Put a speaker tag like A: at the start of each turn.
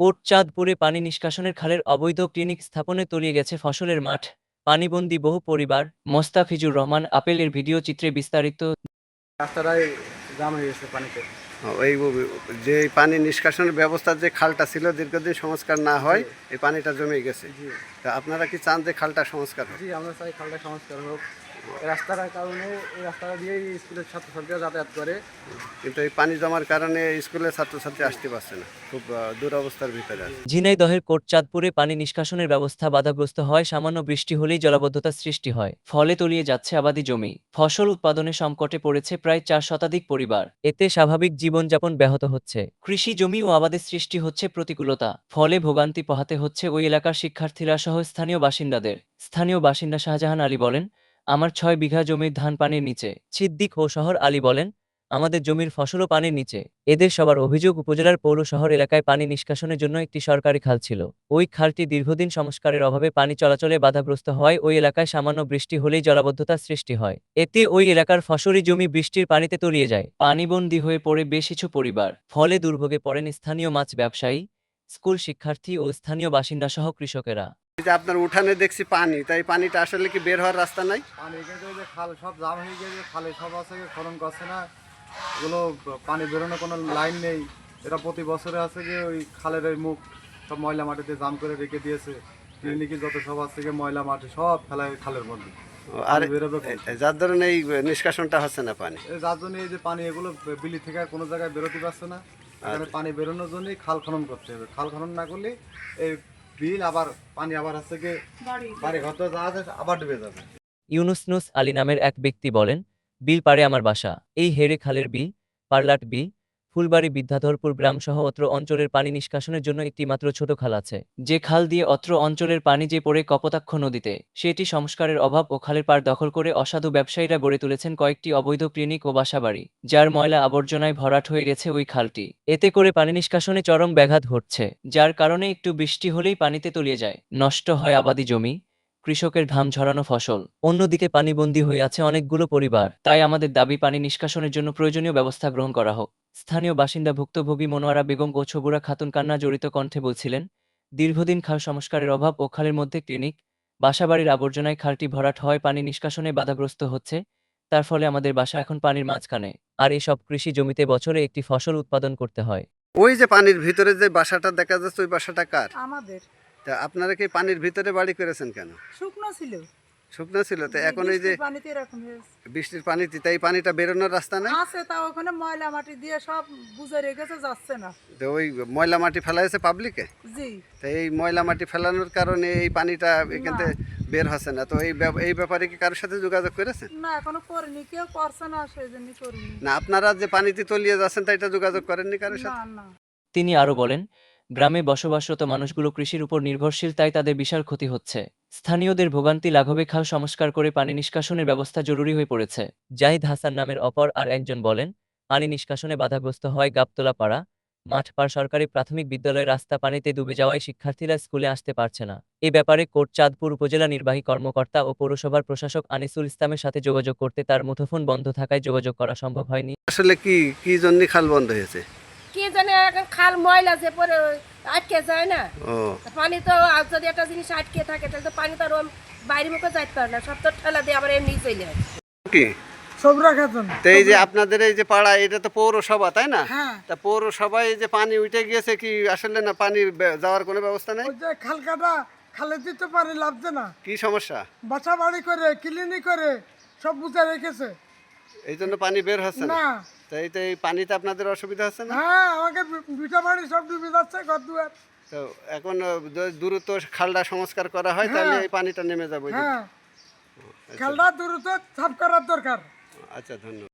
A: কোটচাঁদপুরে পানি নিষ্কাশনের খালের অবৈধ ক্লিনিক স্থাপনে তলিয়ে গেছে ফসলের মাঠ। পানিবন্দি বহু পরিবার মোস্তাফিজুর রহমান আপেলের ভিডিও চিত্রে বিস্তারিত।
B: রাস্তাটাই জাম হয়ে গেছে পানিতে।
C: ওই যে পানি নিষ্কাশনের ব্যবস্থার যে খালটা ছিল দীর্ঘদিন সংস্কার না হয় এই পানিটা জমে গেছে।
B: জি।
C: তা আপনারা কি চান যে খালটা সংস্কার হোক?
B: জি আমরা চাই খালটা সংস্কার হোক। এই রাস্তাটার কারণে এই রাস্তাটা দিয়েই স্কুলের ছাত্রছাত্রীরা যাতায়াত করে।
C: কিন্তু এই পানি জমার কারণে স্কুলের ছাত্রছাত্রী আসতে পারছে না। খুব দুরবস্থার ভিতরে আছে।
A: ঝিনাইদহের কোটচাঁদপুরে পানি নিষ্কাশনের ব্যবস্থা বাধাগ্রস্ত হয় সামান্য বৃষ্টি হলেই জলাবদ্ধতা সৃষ্টি হয়। ফলে তলিয়ে যাচ্ছে আবাদি জমি। ফসল উৎপাদনে সংকটে পড়েছে প্রায় চার শতাধিক পরিবার। এতে স্বাভাবিক জীবনযাপন ব্যাহত হচ্ছে। কৃষি জমি ও আবাদের সৃষ্টি হচ্ছে প্রতিকূলতা। ফলে ভোগান্তি পোহাতে হচ্ছে ওই এলাকার শিক্ষার্থীরা সহ স্থানীয় বাসিন্দাদের। স্থানীয় বাসিন্দা শাহজাহান আলী বলেন আমার ছয় বিঘা জমির ধান পানির নিচে। সিদ্দিক ও শহর আলী বলেন, আমাদের জমির ফসলও পানির নিচে। এদের সবার অভিযোগ উপজেলার পৌর শহর এলাকায় পানি নিষ্কাশনের জন্য একটি সরকারি খাল ছিল। ওই খালটি দীর্ঘদিন সংস্কারের অভাবে পানি চলাচলে বাধাগ্রস্ত হয় ওই এলাকায় সামান্য বৃষ্টি হলেই জলাবদ্ধতার সৃষ্টি হয়। এতে ওই এলাকার ফসলি জমি বৃষ্টির পানিতে তলিয়ে যায়। পানিবন্দী হয়ে পড়ে বেশ কিছু পরিবার। ফলে দুর্ভোগে পড়েন স্থানীয় মাছ ব্যবসায়ী, স্কুল শিক্ষার্থী ও স্থানীয় বাসিন্দা সহ কৃষকেরা।
C: এই যে আপনার উঠানে দেখছি পানি তাই পানিটা আসলে কি বের হওয়ার রাস্তা নাই?
B: পানি কিন্তু যে খাল সব জাম হয়ে গেছে খালে সব আছে খনন করছে না। এগুলো পানি বেরোনোর কোনো লাইন নেই। এটা প্রতি বছরে আছে যে ওই খালের ওই মুখ সব ময়লা মাটিতে জাম করে রেখে দিয়েছে। ক্লিনিকে যত সব আছে গিয়ে ময়লা মাটি সব ফেলায় খালের মধ্যে।
C: আর যার ধরনের এই নিষ্কাশনটা হচ্ছে না পানি?
B: যার জন্য এই যে পানি এগুলো বিলি থেকে কোনো জায়গায় বেরোতে পারছে না। পানি বেরোনোর জন্যই খাল খনন করতে হবে। খাল খনন না করলে এই বিল আবার পানি আবার হচ্ছে গিয়ে বাড়ি ঘর তো যা আছে আবার ডুবে যাবে।
A: ইউনুসনুস আলী নামের এক ব্যক্তি বলেন বিল পারে আমার বাসা। এই হেরে খালের বি পার্লাট বি ফুলবাড়ি, বিদ্যাধরপুর গ্রামসহ অত্র অঞ্চলের পানি নিষ্কাশনের জন্য একটি মাত্র ছোট খাল আছে। যে খাল দিয়ে অত্র অঞ্চলের পানি যে পড়ে কপোতাক্ষ নদীতে, সেটি সংস্কারের অভাব ও খালের পাড় দখল করে অসাধু ব্যবসায়ীরা গড়ে তুলেছেন কয়েকটি অবৈধ ক্লিনিক ও বাসাবাড়ি, যার ময়লা আবর্জনায় ভরাট হয়ে গেছে ওই খালটি। এতে করে পানি নিষ্কাশনে চরম ব্যাঘাত ঘটছে, যার কারণে একটু বৃষ্টি হলেই পানিতে তলিয়ে যায়, নষ্ট হয় আবাদি জমি, কৃষকের ঘাম ঝরানো ফসল। অন্যদিকে পানিবন্দী হয়ে আছে অনেকগুলো পরিবার, তাই আমাদের দাবি পানি নিষ্কাশনের জন্য প্রয়োজনীয় ব্যবস্থা গ্রহণ করা হোক। স্থানীয় বাসিন্দা ভুক্তভোগী মনোয়ারা বেগম ও ছবুরা খাতুন কান্না জড়িত কণ্ঠে বলছিলেন দীর্ঘদিন খাল সংস্কারের অভাব ও খালের মধ্যে ক্লিনিক বাসাবাড়ির আবর্জনায় খালটি ভরাট হয় পানি নিষ্কাশনে বাধাগ্রস্ত হচ্ছে তার ফলে আমাদের বাসা এখন পানির মাঝখানে। আর এসব কৃষি জমিতে বছরে একটি ফসল উৎপাদন করতে হয়।
C: ওই যে পানির ভিতরে যে বাসাটা দেখা যাচ্ছে ওই বাসাটা কার?
D: আমাদের।
C: তা আপনারা কি পানির ভিতরে বাড়ি করেছেন কেন?
D: শুকনো ছিল।
C: শুকনো ছিল তো এখন এই যে
D: বৃষ্টির পানিতে এরকম
C: বৃষ্টির পানিতে তাই পানিটা বেরোনোর রাস্তা নাই
D: আছে তাও ওখানে ময়লা মাটি দিয়ে সব বুঝে রেখেছে যাচ্ছে না।
C: তো ওই ময়লা মাটি ফেলা হয়েছে পাবলিকে?
D: জি।
C: তো এই ময়লা মাটি ফেলানোর কারণে এই পানিটা এখান থেকে বের হচ্ছে না। তো এই এই ব্যাপারে কি কারোর সাথে যোগাযোগ করেছেন
D: না এখনও করিনি কেউ করছে না সেই জন্য করিনি।
C: না আপনারা যে পানিতে তলিয়ে যাচ্ছেন তাই এটা যোগাযোগ করেননি কারোর সাথে?
D: না না।
A: তিনি আরও বলেন গ্রামে বসবাসরত মানুষগুলো কৃষির উপর নির্ভরশীল তাই তাদের বিশাল ক্ষতি হচ্ছে। স্থানীয়দের ভোগান্তি লাঘবে খাল সংস্কার করে পানি নিষ্কাশনের ব্যবস্থা জরুরি হয়ে পড়েছে। জাহিদ হাসান নামের অপর আর একজন বলেন পানি নিষ্কাশনে বাধাগ্রস্ত হয় গাবতলা পাড়া। মাঠপাড় সরকারি প্রাথমিক বিদ্যালয়ের রাস্তা পানিতে ডুবে যাওয়ায় শিক্ষার্থীরা স্কুলে আসতে পারছে না। এ ব্যাপারে কোটচাঁদপুর উপজেলা নির্বাহী কর্মকর্তা ও পৌরসভার প্রশাসক আনিসুল ইসলামের সাথে যোগাযোগ করতে তার মুঠোফোন বন্ধ থাকায় যোগাযোগ করা সম্ভব হয়নি।
C: আসলে কি কি জন্য খাল বন্ধ হয়েছে?
E: কি জানে এখন খাল ময়লা যে পরে আটকে যায় না। পানি তো যদি একটা জিনিস আটকে থাকে তাহলে তো পানি তো আর বাইরে মুখে যাইতে পারে না। সব তো ঠেলা দিয়ে আবার এমনি চলে
C: কি? এই যে আপনাদের এই যে পাড়া এটা তো পৌরসভা তাই না?
D: হ্যাঁ।
C: তা পৌরসভায় যে পানি উঠে গিয়েছে কি আসলে না পানির বে- যাওয়ার কোনো ব্যবস্থা নেই?
D: ওই যে খালকাটা খালে দিতে পারে লাভছে না।
C: কি সমস্যা?
D: বাসা বাড়ি করে ক্লিনিক করে সব বুঝে রেখেছে।
C: এই জন্য পানি বের হচ্ছে না। তাই তো এই পানিতে আপনাদের অসুবিধা হচ্ছে না?
D: হ্যাঁ আমাকে দুটা বাড়ি সব ডুবে যাচ্ছে ঘর দুয়ার।
C: তো এখন দ্রুত খালটা সংস্কার করা হয় তাহলে এই পানিটা নেমে যাবে।
D: হ্যাঁ। খেলটা দ্রুত সাফ করার দরকার।
C: আচ্ছা ধন্যবাদ।